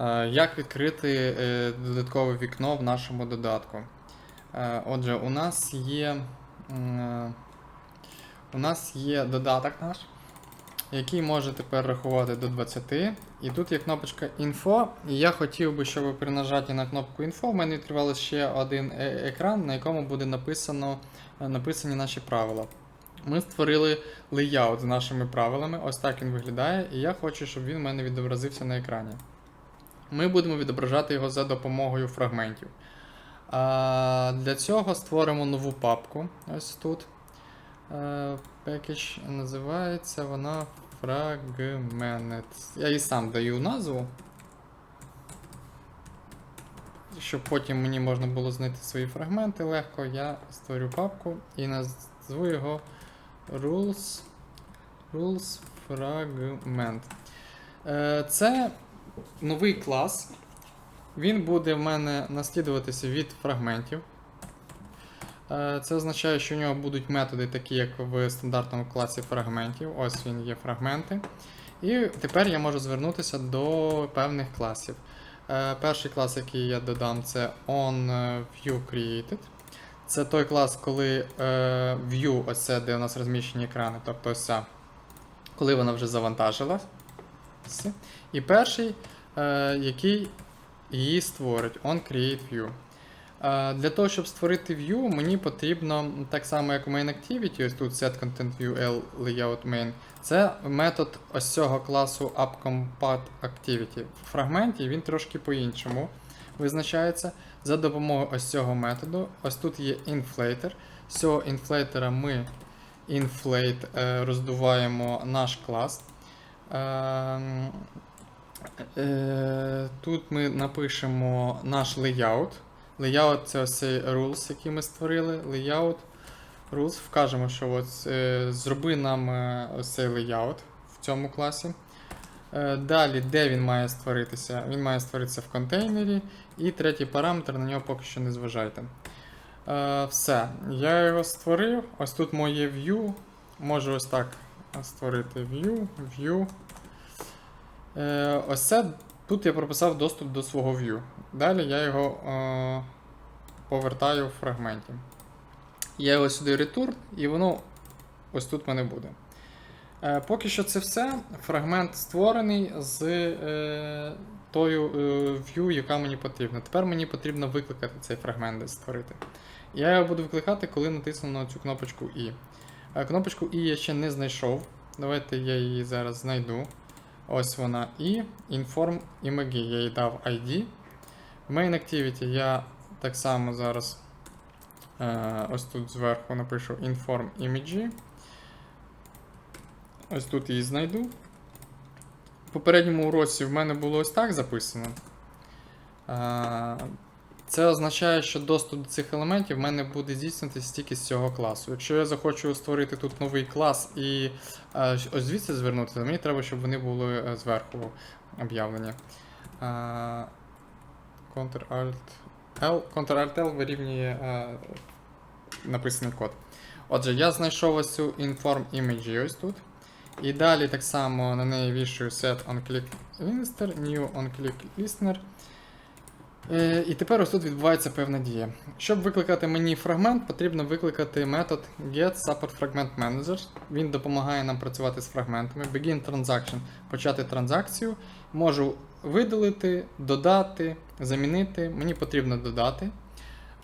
Е, Як відкрити е, додаткове вікно в нашому додатку? Е, Отже, у нас є, у нас є додаток наш, який може тепер рахувати до 20. І тут є кнопочка Info. І я хотів би, щоб при нажатті на кнопку Info в мене відкривався ще один екран, на якому буде написано, написані наші правила. Ми створили лейаут з нашими правилами. Ось так він виглядає, і я хочу, щоб він в мене відобразився на екрані. Ми будемо відображати його за допомогою фрагментів. Для цього створимо нову папку. Ось тут. Package називається вона Fragment. Я їй сам даю назву. Щоб потім мені можна було знайти свої фрагменти легко, я створю папку і назву його Rules, Rules Fragment. Е, Це новий клас. Він буде в мене наслідуватися від фрагментів. Е, Це означає, що у нього будуть методи, такі як в стандартному класі фрагментів. Ось він є фрагменти. І тепер я можу звернутися до певних класів. Е, Перший клас, який я додам, це onViewCreated. Це той клас, коли е, view, ось це, де у нас розміщені екрани, тобто ось ця, коли вона вже завантажилась. І перший, е, який її створить, onCreateView. Е, Для того, щоб створити view, мені потрібно так само, як у MainActivity, ось тут set content view L layout main. Це метод ось цього класу UpCompat_Activity. В фрагменті він трошки по-іншому визначається за допомогою ось цього методу. Ось тут є inflator. З цього інфлейтера ми inflate е, роздуваємо наш клас. Ем, е, Тут ми напишемо наш layout. Layout це ось цей rules, який ми створили. Layout rules. Вкажемо, що ось, е, зроби нам е, ось цей layout в цьому класі. Далі, де він має створитися? Він має створитися в контейнері. І третій параметр, на нього поки що не зважайте. Все. Я його створив. Ось тут моє view. Можу ось так створити view, view. Е, ось це. Тут я прописав доступ до свого view. Далі я його е, повертаю в фрагменті. Я його сюди return, і воно ось тут мене буде. Е, поки що це все. Фрагмент створений з е, тою е, view, яка мені потрібна. Тепер мені потрібно викликати цей фрагмент десь створити. Я його буду викликати, коли натисну на цю кнопочку I. Е, кнопочку I я ще не знайшов. Давайте я її зараз знайду. Ось вона і Inform Image. Я їй дав ID. В Main Activity я так само зараз е, ось тут зверху напишу Inform Image. Ось тут її знайду. В попередньому уроці в мене було ось так записано. Це означає, що доступ до цих елементів в мене буде здійснюватися тільки з цього класу. Якщо я захочу створити тут новий клас і е, ось звідси звернутися, мені треба, щоб вони були е, зверху об'явлені. Е, Ctrl-Alt L. Ctrl-Alt-L вирівнює написаний код. Отже, я знайшов ось цю Inform Image ось тут. І далі так само на неї вішую set onClick listener, new onClick listener. Е, і тепер ось тут відбувається певна дія. Щоб викликати мені фрагмент, потрібно викликати метод getSupportFragmentManager. Він допомагає нам працювати з фрагментами. Begin transaction почати транзакцію. Можу видалити, додати, замінити. Мені потрібно додати.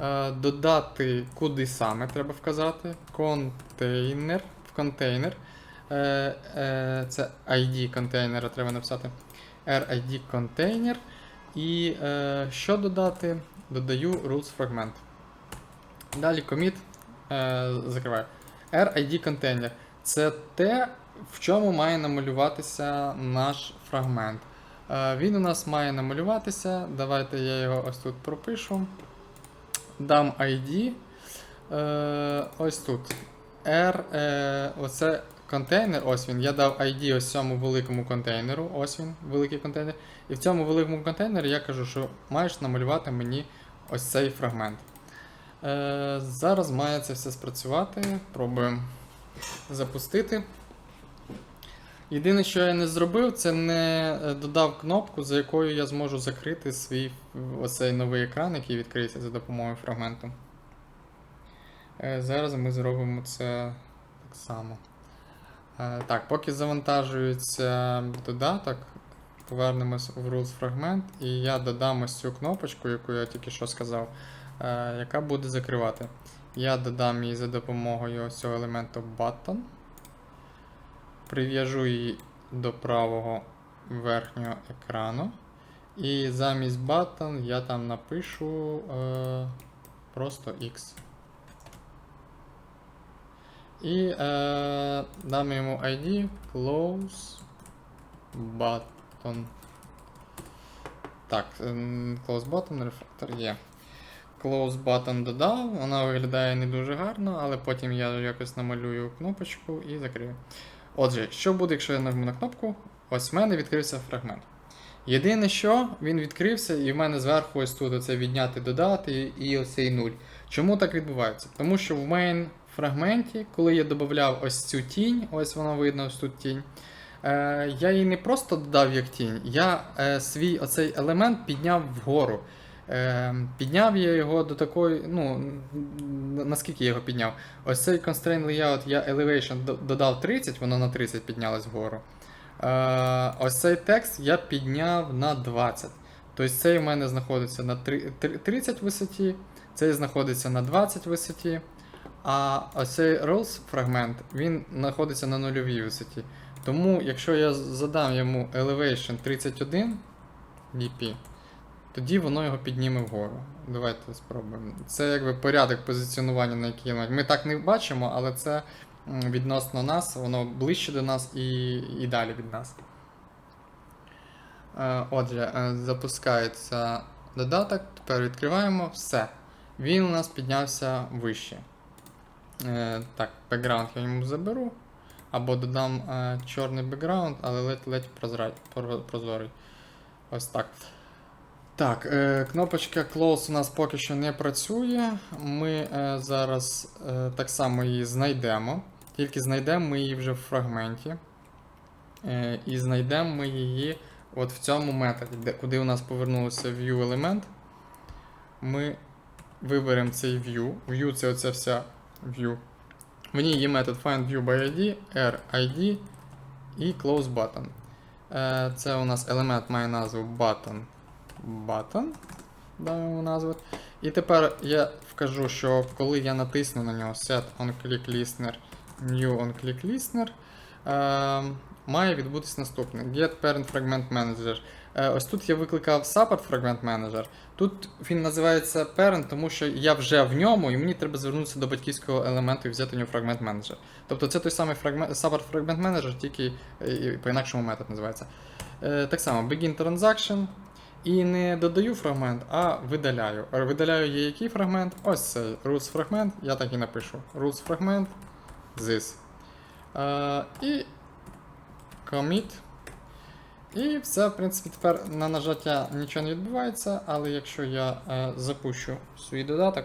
Е, Додати куди саме треба вказати. Контейнер в контейнер. Е, Це ID контейнера треба написати. RID контейнер. І е, що додати? Додаю rules fragment. Далі commit е, закриваю. RID контейнер. Це те, в чому має намалюватися наш фрагмент. Е, він у нас має намалюватися. Давайте я його ось тут пропишу. Дам ID. Е, ось тут. R, е, оце контейнер, ось він. Я дав ID ось цьому великому контейнеру. Ось він, великий контейнер. І в цьому великому контейнері я кажу, що маєш намалювати мені ось цей фрагмент. Е, зараз має це все спрацювати. Пробуємо запустити. Єдине, що я не зробив, це не е, додав кнопку, за якою я зможу закрити свій оцей новий екран, який відкриється за допомогою фрагменту. Е, Зараз ми зробимо це так само. Е, Так, поки завантажується додаток, повернемось в rules фрагмент, і я додам ось цю кнопочку, яку я тільки що сказав, е, яка буде закривати. Я додам її за допомогою ось цього елементу button. Прив'яжу її до правого верхнього екрану. І замість button я там напишу е, просто X. І е, дам йому ID close button. Так, ем, close button refactor є. Close button додав, вона виглядає не дуже гарно, але потім я якось намалюю кнопочку і закрию. Отже, що буде, якщо я нажму на кнопку? Ось в мене відкрився фрагмент. Єдине, що він відкрився, і в мене зверху ось тут оце відняти, додати і оцей нуль. Чому так відбувається? Тому що в main фрагменті, коли я додавав ось цю тінь, ось воно видно, ось тут тінь. Е, я її не просто додав як тінь, я е, свій оцей елемент підняв вгору. Е, підняв я його до такої, ну, наскільки я його підняв? Ось цей constraint layout я elevation додав 30, воно на 30 піднялось вгору. Ось цей текст я підняв на 20. Тобто цей у мене знаходиться на три- три- 30 висоті, цей знаходиться на 20 висоті, а ось цей rules фрагмент він знаходиться на нульовій висоті. Тому, якщо я задам йому elevation 31 dp, тоді воно його підніме вгору. Давайте спробуємо. Це якби порядок позиціонування, на який. Ми так не бачимо, але це відносно нас, воно ближче до нас і, і далі від нас. Е, Отже, е, запускається додаток, тепер відкриваємо все. Він у нас піднявся вище. Е, Так, бекграунд я йому заберу. Або додам е, чорний бекграунд, але ледь-ледь прозорий. Ось так. Так, е, кнопочка Close у нас поки що не працює. Ми зараз так само її знайдемо. Тільки знайдемо ми її вже в фрагменті. І знайдемо ми її от в цьому методі, куди у нас повернулося view елемент. Ми виберемо цей view. View це оця вся view. В ній є метод findViewById, by ID, RID і close Е, Це у нас елемент має назву button. Button. Дамо назву. І тепер я вкажу, що коли я натисну на нього set on click listener, new on click listener, е, має відбутись наступне: Get parent fragment manager. Е, ось тут я викликав support fragment manager. Тут він називається parent, тому що я вже в ньому, і мені треба звернутися до батьківського елементу і взяти в нього fragment manager. Тобто це той самий fragment, support fragment manager, тільки е, по-інакшому метод називається. Е, так само, begin transaction. І не додаю фрагмент, а видаляю. Видаляю є який фрагмент? Ось цей rules фрагмент, я так і напишу. rules фрагмент this. І commit. І все, в принципі, тепер на нажаття нічого не відбувається, але якщо я е, запущу свій додаток,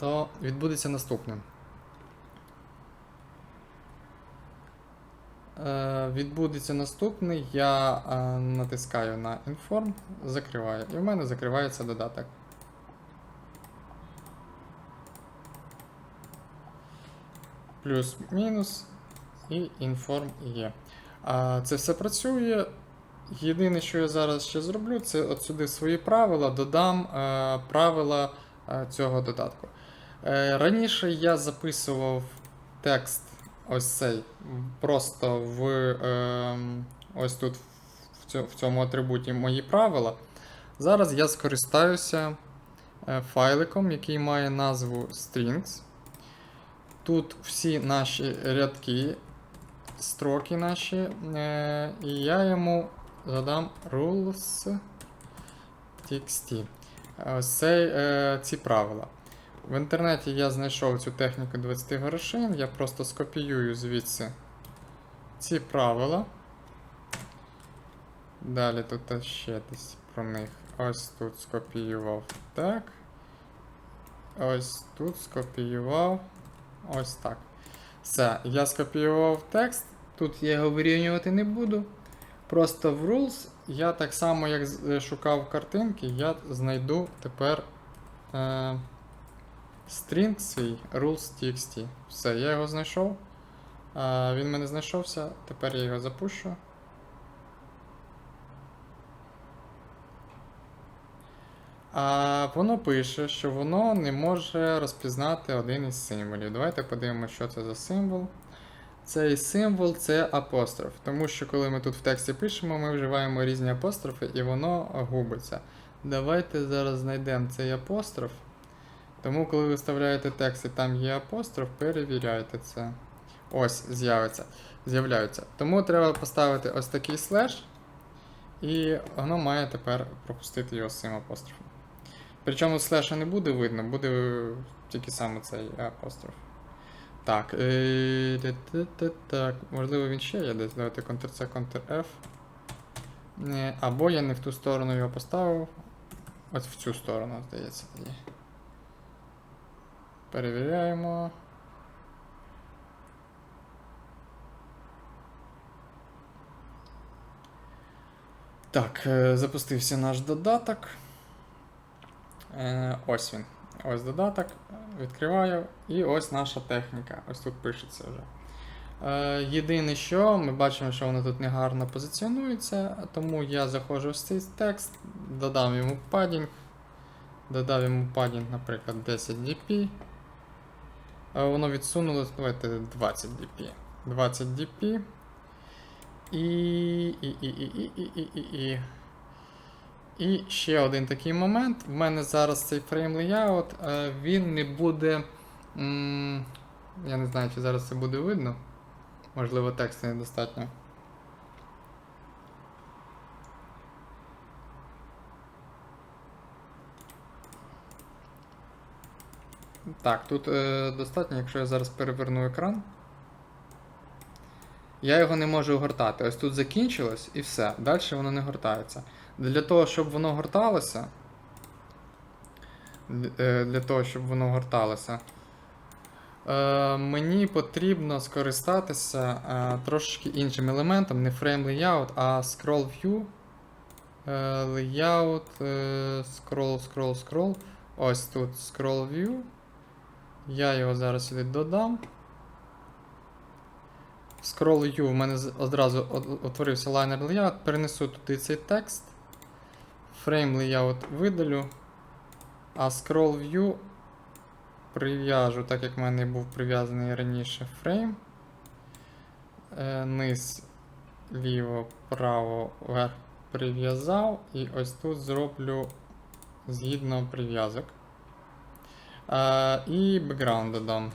то відбудеться наступне. Е, відбудеться наступний, я е, натискаю на Inform, закриваю. І в мене закривається додаток. Плюс-мінус і Inform є. Це все працює. Єдине, що я зараз ще зроблю, це от сюди свої правила, додам е, правила е, цього додатку. Е, раніше я записував текст ось цей просто в е, ось тут в цьому, атрибуті мої правила. Зараз я скористаюся файликом, який має назву strings. Тут всі наші рядки, строки наші, е, і я йому задам rules txt. Ось е, ці правила. В інтернеті я знайшов цю техніку 20 грошин, я просто скопіюю звідси ці правила. Далі тут ще десь про них. Ось тут скопіював так. Ось тут скопіював. Ось так. Все, я скопіював текст. Тут я його вирівнювати не буду. Просто в rules я так само, як е, шукав картинки, я знайду тепер е, string свій rules.txt. Все, я його знайшов. Е, він мене знайшовся, тепер я його запущу. А воно пише, що воно не може розпізнати один із символів. Давайте подивимося, що це за символ. Цей символ це апостроф, тому що коли ми тут в тексті пишемо, ми вживаємо різні апострофи і воно губиться. Давайте зараз знайдемо цей апостроф. Тому, коли ви вставляєте текст і там є апостроф, перевіряйте це. Ось, з'явиться. З'являються. Тому треба поставити ось такий слеш, і воно має тепер пропустити його з цим апострофом. Причому слеша не буде видно, буде тільки саме цей апостроф. Так. е, Так, можливо, він ще є десь. Давайте Ctrl-C, Ctrl-F. Е, Або я не в ту сторону його поставив. Ось в цю сторону, здається, тоді. Перевіряємо. Так, е, запустився наш додаток. Ось він. Ось додаток. Відкриваю. І ось наша техніка. Ось тут пишеться вже. Е, Єдине, що ми бачимо, що воно тут негарно позиціонується, тому я заходжу в цей текст, додам йому падінг. Додав йому падінг, наприклад, 10 dp. Е, Воно відсунулось, давайте 20 dp. 20 dp. І. І, і, і, і, і, і, і, і. І ще один такий момент. В мене зараз цей фрейм layout, е, він не буде. Я не знаю, чи зараз це буде видно. Можливо, тексту недостатньо. Так, тут е, достатньо, якщо я зараз переверну екран. Я його не можу гортати. Ось тут закінчилось і все. Далі воно не гортається. Для того, щоб воно горталося. е, Для того, щоб воно горталося. Е, мені потрібно скористатися е, трошки іншим елементом, не frame layout, а scroll view. Layout, scroll, scroll, scroll. Ось тут scroll view. Я його зараз сюди додам. Scroll view, у мене одразу утворився liner layout. Перенесу туди цей текст. Frame layout видалю. А scroll view прив'яжу, так як в мене був прив'язаний раніше фрейм. Е, низ, ліво, право, вверх прив'язав. І ось тут зроблю згідно прив'язок. Е, і background додам.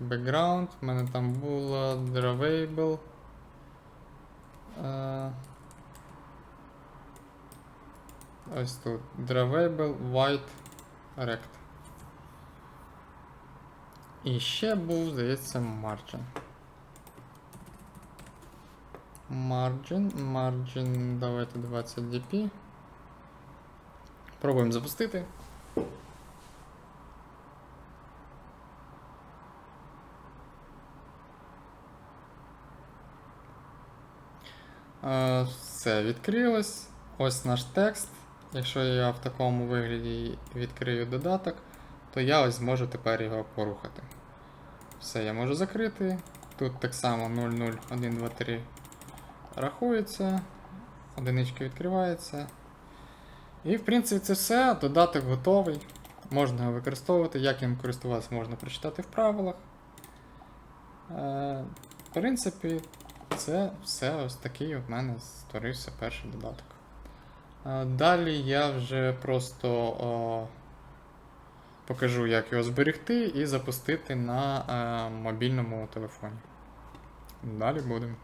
Background, в мене там було drawable. Е, ось тут drawable white rect. І ще був, здається, margin. Margin, margin, давайте 20 dp. Пробуємо запустити. Е, Все, відкрилось. Ось наш текст. Якщо я в такому вигляді відкрию додаток, то я ось зможу тепер його порухати. Все, я можу закрити. Тут так само 0, 0, 1, 2, 3 рахується. Одиничка відкривається. І в принципі це все. Додаток готовий. Можна його використовувати. Як їм користуватися, можна прочитати в правилах. Е, в принципі, це все ось такий у мене створився перший додаток. Далі я вже просто о, покажу, як його зберегти і запустити на о, мобільному телефоні. Далі будемо.